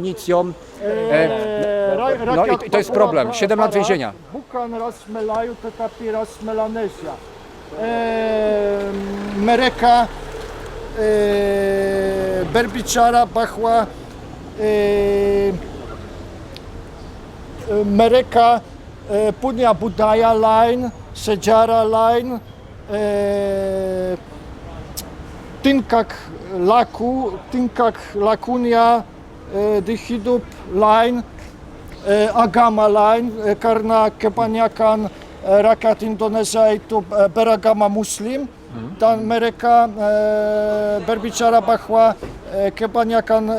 definicją. E, ra, no i to jest problem. Siedem lat więzienia. Bukan raz Melayu, tetapi raz Melanesia. E, Mereka, e, Berbicara, Bahwa, e, Mereka, e, Punia Budaya Line, Sejara Line, e, Tinkak Laku, Tinkak Lakunia, e, Dihidup Line, e, Agama Line, e, karena kebanyakan rakyat Indonesia itu beragama Muslim dan mereka berbicara bahwa kebanyakan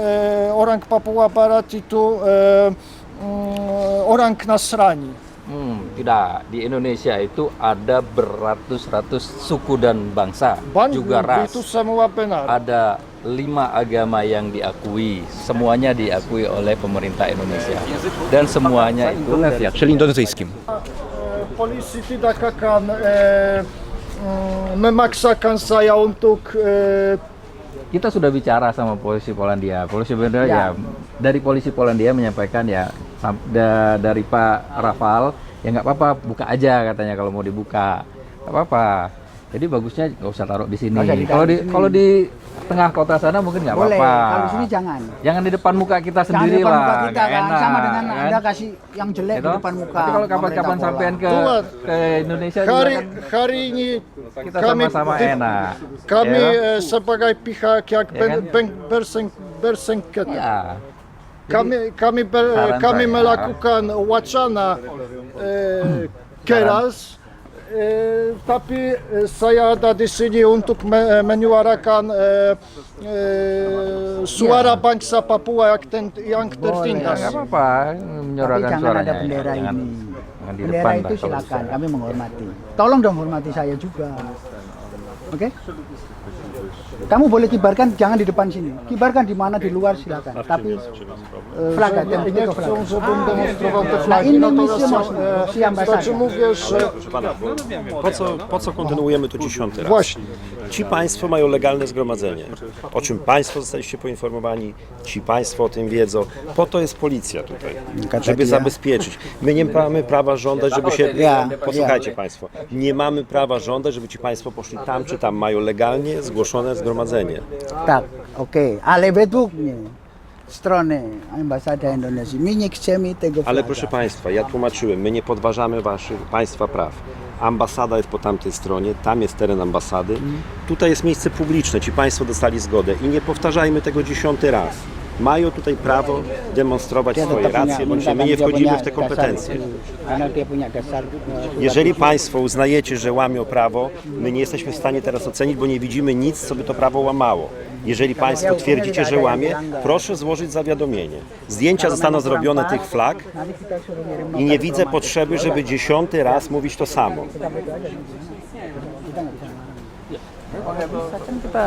orang Papua Barat itu mm, orang Nasrani. Hmm, tidak. Di Indonesia itu ada beratus-ratus suku dan bangsa, Ban- juga ras. Itu semua benar. Ada lima agama yang diakui, semuanya diakui oleh pemerintah Indonesia. Dan semuanya itu czyli indonezyjskim. E, polisi tidak akan e, mm, memaksakan saya untuk e, kita sudah bicara sama polisi Polandia. Polisi Polandia ya, dari polisi Polandia menyampaikan ya da- dari Pak Rafal ya nggak apa-apa buka aja katanya kalau mau dibuka nggak apa-apa. Jadi bagusnya nggak usah taruh di sini. Kalau di di kalau di tengah kota sana mungkin nggak Boleh, apa-apa. kalau sini jangan. Jangan di depan muka kita Jangan sendiri di depan lah. muka kita kan, enak, sama dengan kan? Anda kasih yang jelek Gitu? di depan muka. Tapi kalau kapan-kapan sampean ke ke Indonesia juga hari kan hari ini kita kami sama-sama di- enak. Kami ya, eh, sebagai pihak yang Ya kan? berseng, bersengketa, ya. kami kami ber- kami melakukan wacana eh, keras, eh, tapi eh, saya ada di sini untuk me- menyuarakan eh, eh, suara bangsa Papua yang, ten- yang Ya, tertindas. nggak apa-apa Tapi menyuarakan jangan suaranya. ada ya. bendera ini. jangan Bendera depan itu lah silakan, kami menghormati. Tolong dong hormati saya juga. Oke? Kamu boleh kibarkan, jangan di depan sini. Kibarkan di mana di luar silakan. Tapi E, flaga, ten nie, nie tylko chcą, flaga. żebym demonstrował te Na flagi. Natomiast można, przy ambasadzie. znaczy mówię, że Proszę pana, po co, po co kontynuujemy to dziesiąty raz? właśnie. Ci państwo mają legalne zgromadzenie, o czym państwo zostaliście poinformowani, ci państwo o tym wiedzą. Po to jest policja tutaj, żeby zabezpieczyć. My nie mamy prawa żądać, żeby się... Ja, Posłuchajcie państwo, nie mamy prawa żądać, żeby ci państwo poszli tam czy tam. Mają legalnie zgłoszone zgromadzenie. tak, oke. Ale według mnie strony ambasada Indonesia, my nie chcemy tego Ale flaga. proszę Państwa, ja tłumaczyłem, my nie podważamy waszych Państwa praw. Ambasada jest po tamtej stronie, tam jest teren ambasady. Tutaj jest miejsce publiczne, ci Państwo dostali zgodę i nie powtarzajmy tego dziesiąty raz. Mają tutaj prawo demonstrować swoje racje, bądź my nie wchodzimy w te kompetencje. eh, Jeżeli Państwo uznajecie, że łamią prawo, my nie jesteśmy w stanie teraz ocenić, bo nie widzimy nic, co by to prawo łamało. Jeżeli Państwo twierdzicie, że łamie, proszę złożyć zawiadomienie. Zdjęcia zostaną zrobione tych flag i nie widzę potrzeby, żeby dziesiąty raz mówić to samo.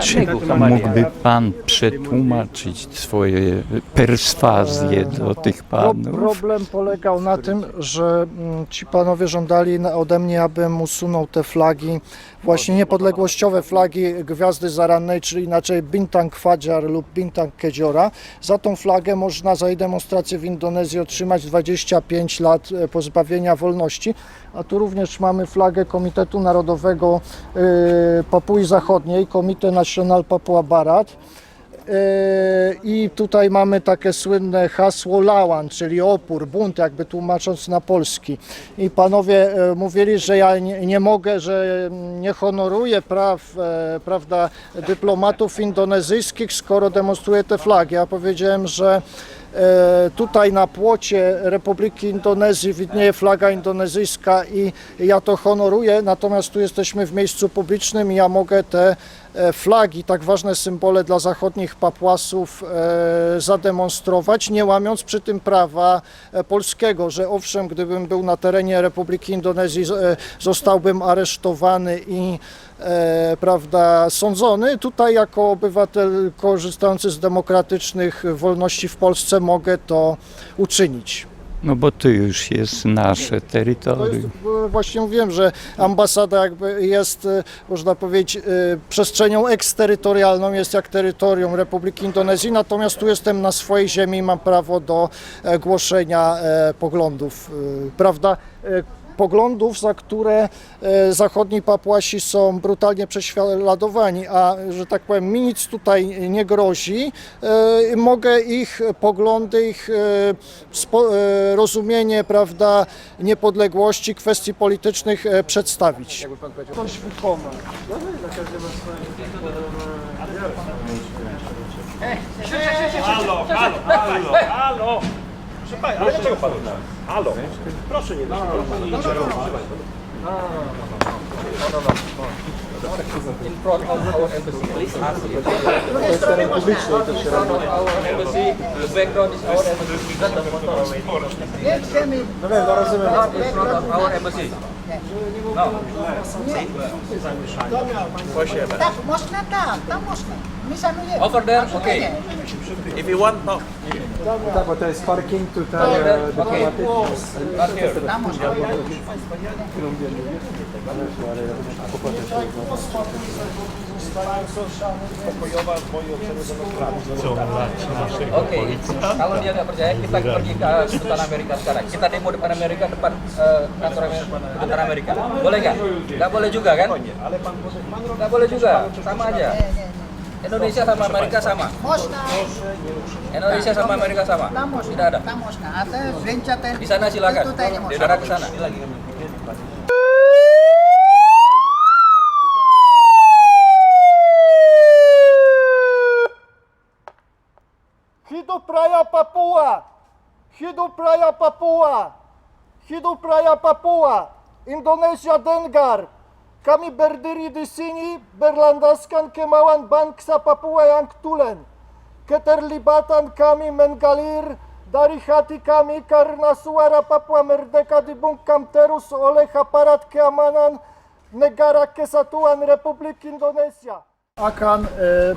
Czy mógłby Pan przetłumaczyć swoje perswazje do tych Pro, panów? problem polegał na tym, że mm, ci panowie żądali na- ode mnie, abym usunął te flagi, właśnie niepodległościowe flagi Gwiazdy Zarannej, czyli inaczej Bintang Fajar lub Bintang Kedziora. Za tą flagę można za jej demonstrację w Indonezji otrzymać 25 lat e, pozbawienia wolności. A tu również mamy flagę Komitetu Narodowego e, Papui Zachodniej, Komite Nacional Papua Barat. E, I tutaj mamy takie słynne hasło Lawan, czyli opór, bunt, jakby tłumacząc na polski. I panowie e, mówili, że ja nie, mogę, że nie honoruję praw e, prawda, dyplomatów indonezyjskich, skoro demonstruję te flagi. Ja powiedziałem, że tutaj na płocie Republiki Indonezji widnieje flaga indonezyjska i ja to honoruję, natomiast tu jesteśmy w miejscu publicznym i ja mogę te e, flagi, tak ważne symbole dla zachodnich Papłasów e, zademonstrować, nie łamiąc przy tym prawa e, polskiego, że owszem, gdybym był na terenie Republiki Indonezji, e, zostałbym aresztowany i e, prawda, sądzony. Tutaj jako obywatel korzystający z demokratycznych wolności w Polsce mogę to uczynić. No bo to już jest nasze terytorium. e, właśnie mówiłem, że ambasada jakby jest, e, można powiedzieć, e, przestrzenią eksterytorialną, jest jak terytorium Republiki Indonezji, natomiast tu jestem na swojej ziemi i mam prawo do e, głoszenia e, poglądów, e, prawda? E, Poglądów, za które e, zachodni Papuasi są brutalnie prześladowani, a że tak powiem, mi nic tutaj nie grozi. E, Mogę ich poglądy, ich e, rozumienie, prawda, niepodległości, kwestii politycznych przedstawić. Coś wykonać. Halo, halo, halo, halo! Proszę Pana, ale dlaczego Pan? Halo, proszę nie In front of our embassy, please ask it. In front of our embassy, the background is our embassy. Not the motor. Not in front of our embassy. No. Tak, można tak, tam można. My szanujemy. Over there, okay. If you want, no. Tutaj Over there, e, okay. dyplomatyczny. Not here. Tam można. Oke, kalau dia nggak percaya kita pergi ke Sultan Amerika sekarang. Kita demo depan Amerika depan eh, kantor Amerika, Amerika. Boleh nggak? Nggak boleh juga kan? Nggak boleh juga, sama aja. Indonesia sama Amerika sama. Indonesia sama Amerika sama. Tidak ada. Di sana silakan. Di daerah ke sana. Hidup Raya Papua! Hidup Raya Papua! Hidup Raya Papua! Indonesia Dengar! Kami berdiri di sini berlandaskan kemauan bangsa Papua yang tulen. Keterlibatan kami menggalir dari hati kami karena suara Papua merdeka dibungkam terus oleh aparat keamanan Negara Kesatuan Republik Indonesia. Akan e,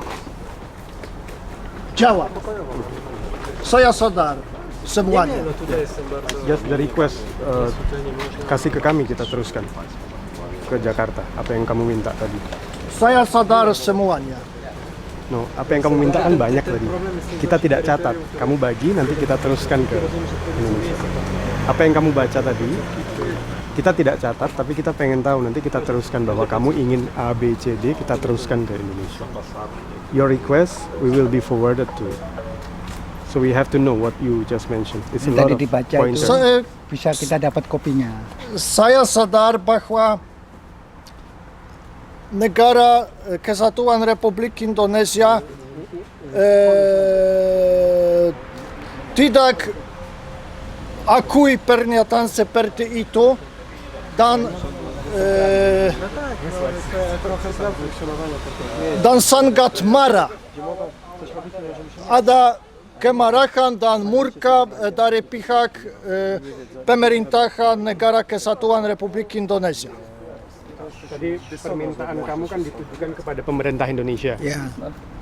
działa. Saya sadar semuanya. Just the request eh, kasih ke kami kita teruskan ke Jakarta apa yang kamu minta tadi. Saya sadar semuanya. No, apa yang kamu minta kan banyak tadi. Kita tidak catat, kamu bagi nanti kita teruskan ke Indonesia. Apa yang kamu baca tadi kita tidak catat tapi kita pengen tahu nanti kita teruskan bahwa kamu ingin A B C D kita teruskan ke Indonesia. Your request we will be forwarded to. So we have to know what you just mentioned. It's a lot Tadi of dibaca itu. pointers. Saya, Bisa kita dapat kopinya. saya sadar bahwa negara eh, Kesatuan Republik Indonesia eh, tidak akui pernyataan seperti itu dan eh, dan sangat marah. Ada kemarahan dan murka eh, dari pihak eh, pemerintahan negara Kesatuan Republik Indonesia. Tadi permintaan kamu kan ditujukan kepada pemerintah Indonesia. Ya.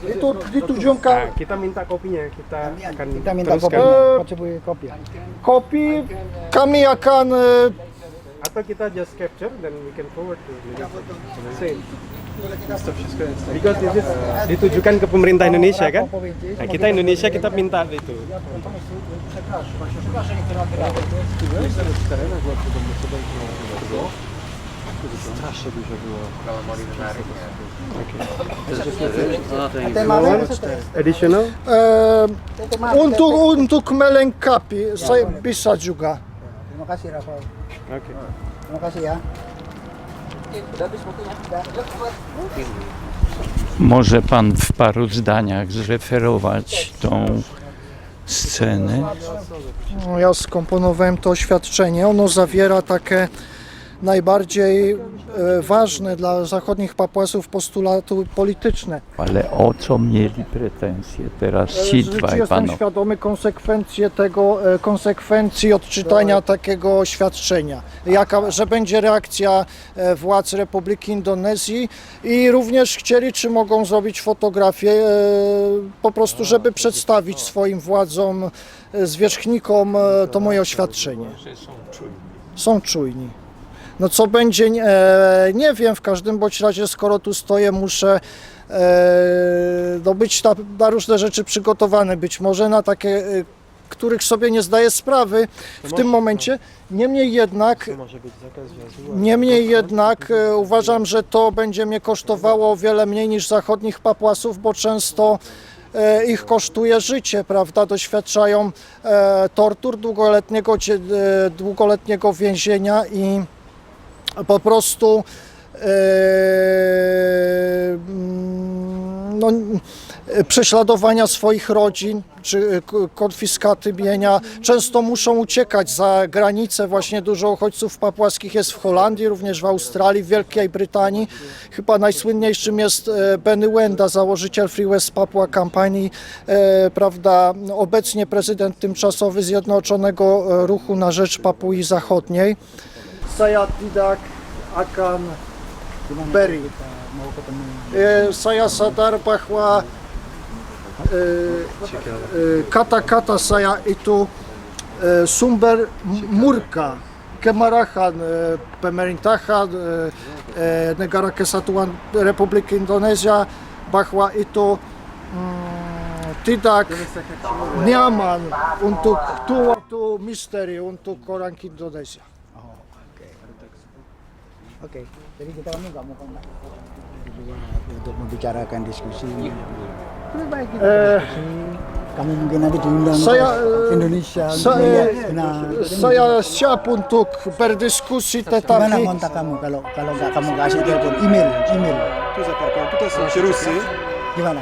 Itu Nah, ditujukan kita minta kopinya, kita akan Kita minta. Eh, Potrzebuję kopię. kopi kami akan eh, Atau kita just capture dan we can forward to Indonesia. Same. Because this is ditujukan ke pemerintah Indonesia kan? Nah, kita Indonesia kita minta itu. A te mamy? Co to jest? Additional? eh, Te mamy. untuk untuk melengkapi saya bisa juga. Terima kasih Rafael. Oke. Terima kasih ya. Może pan w paru zdaniach zreferować tą scenę? No, Ja skomponowałem to oświadczenie. Ono zawiera takie najbardziej e, ważne dla zachodnich Papłasów postulaty polityczne. Ale o co mieli pretensje teraz ci Czy dwaj jestem panowie? świadomy konsekwencji tego, e, konsekwencji odczytania takiego oświadczenia, jaka, że będzie reakcja e, władz Republiki Indonezji i również chcieli, czy mogą zrobić fotografię e, po prostu, żeby przedstawić swoim władzom, e, zwierzchnikom e, to moje oświadczenie. Są czujni. No co będzie, nie, e, nie wiem, w każdym bądź razie skoro tu stoję, muszę e, no być na, na różne rzeczy przygotowany, być może na takie, e, których sobie nie zdaję sprawy w tym momencie. Niemniej jednak, niemniej jednak uważam, że to będzie mnie kosztowało o wiele mniej niż zachodnich papłasów, bo często ich kosztuje życie, prawda? Doświadczają tortur długoletniego, długoletniego więzienia i po prostu e, mm, no, prześladowania swoich rodzin czy konfiskaty mienia. Często muszą uciekać za granicę. Właśnie dużo uchodźców papłaskich jest w Holandii, również w Australii, w Wielkiej Brytanii. Chyba najsłynniejszym jest e, Benny Wenda, założyciel Free West Papua Company, e, prawda, obecnie prezydent tymczasowy Zjednoczonego Ruchu na Rzecz Papui Zachodniej. Saya tidak akan beri. E, saya sadar bahwa e, e, kata-kata saya itu sumber murka, kemarahan pemerintahan negara kesatuan Republik Indonesia bahwa itu mm, tidak nyaman untuk suatu misteri untuk orang Indonesia. Oke, jadi kita kamu nggak mau kontak untuk membicarakan diskusi. Lebih baik kita Eh, diskusi. Kamu mungkin nanti diundang Saya, ke eh, Indonesia. untuk Saya, nah, saya siap untuk berdiskusi gimana tetapi kontak kamu kalau kalau nggak kamu kasih telepon email email gimana?